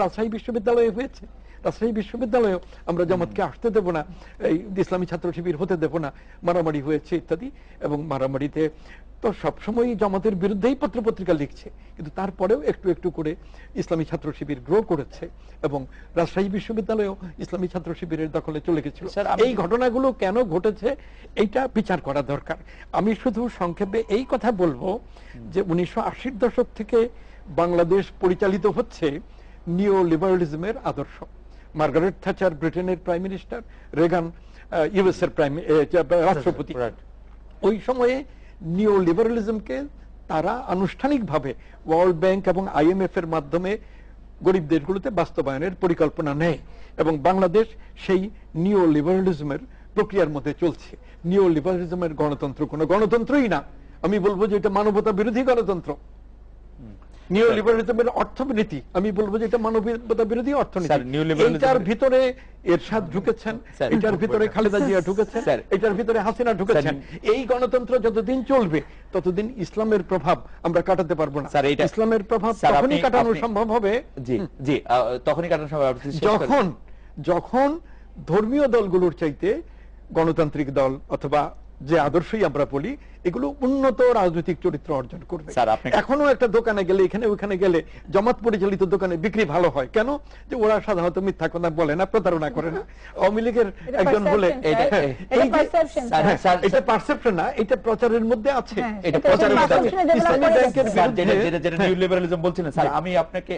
রাজশাহী বিশ্ববিদ্যালয়ে হয়েছে। রাজশাহী বিশ্ববিদ্যালয়েও আমরা জামাতকে আসতে দেব না এই ইসলামী ছাত্র শিবির হতে দেব না মারামারি হয়েছে ইত্যাদি এবং মারামারিতে তো সবসময় জামাতের বিরুদ্ধেই পত্রপত্রিকা লিখছে কিন্তু তারপরেও একটু একটু করে ইসলামী ছাত্র শিবির গ্রো করেছে এবং রাজশাহী বিশ্ববিদ্যালয়েও ইসলামী ছাত্র শিবিরের দখলে চলে গেছিল। স্যার, এই ঘটনাগুলো কেন ঘটেছে এইটা বিচার করা দরকার। আমি শুধু সংক্ষেপে এই কথা বলব যে উনিশশো আশির দশক থেকে বাংলাদেশ পরিচালিত হচ্ছে নিও লিবারালিজমের আদর্শ মার্গারেট থ্যাচার ব্রিটেনের প্রাইম মিনিস্টার রেগান ইউএস এর প্রাইম রাষ্ট্রপতি। ওই সময়ে নিও লিবারালিজমকে তারা আনুষ্ঠানিকভাবে ওয়ার্ল্ড ব্যাংক এবং আইএমএফ এর মাধ্যমে গরিব দেশগুলোতে বাস্তবায়নের পরিকল্পনা নেয় এবং বাংলাদেশ সেই নিও লিবারালিজমের প্রক্রিয়ার মধ্যে চলছে। নিও লিবারালিজমের গণতন্ত্র কোনো গণতন্ত্রই না। আমি বলব যে এটা মানবতা বিরোধী গণতন্ত্র। লিবারালিজমের অর্থনীতি আমি বলব যে এটা মানবতা বিরোধী অর্থনীতি। ভিতরে এরশাদ ঢুকেছেন এটার ভিতরে খালেদা জিয়া ঢুকেছেন এটার ভিতরে হাসিনা ঢুকেছেন। এই গণতন্ত্র যতদিন চলবে ততদিন ইসলামের প্রভাব আমরা কাটাতে পারব না। স্যার, এটা- ইসলামের প্রভাব তখনই কাটানো সম্ভব হবে। জি জি তখনই কাটানো করেন। যখন যখন ধর্মীয় দলগুলোর চাইতে গণতান্ত্রিক দল অথবা যে আদর্শই আমরা বলি এগুলো উন্নত রাজনৈতিক চরিত্র অর্জন করবে। এখনও একটা দোকানে গেলে এখানে ওখানে গেলে জামাত পরিচালিত দোকানে বিক্রি ভালো হয়। কেন? যে ওরা সাধারণত মিথ্যা কথা বলে না প্রতারণা করে না। আওয়ামী লীগের একজন বলে এটা- পারসেপশন না এটা প্রচারের মধ্যে আছে। হ্যাঁ, এটা প্রচারের মধ্যে আছে। ইসলামী ব্যাংকের যেটা বিরুদ্ধে- যেটা যেটা হ্যাঁ। নিউ লিবারালিজম বলছিলেন স্যার আমি আপনাকে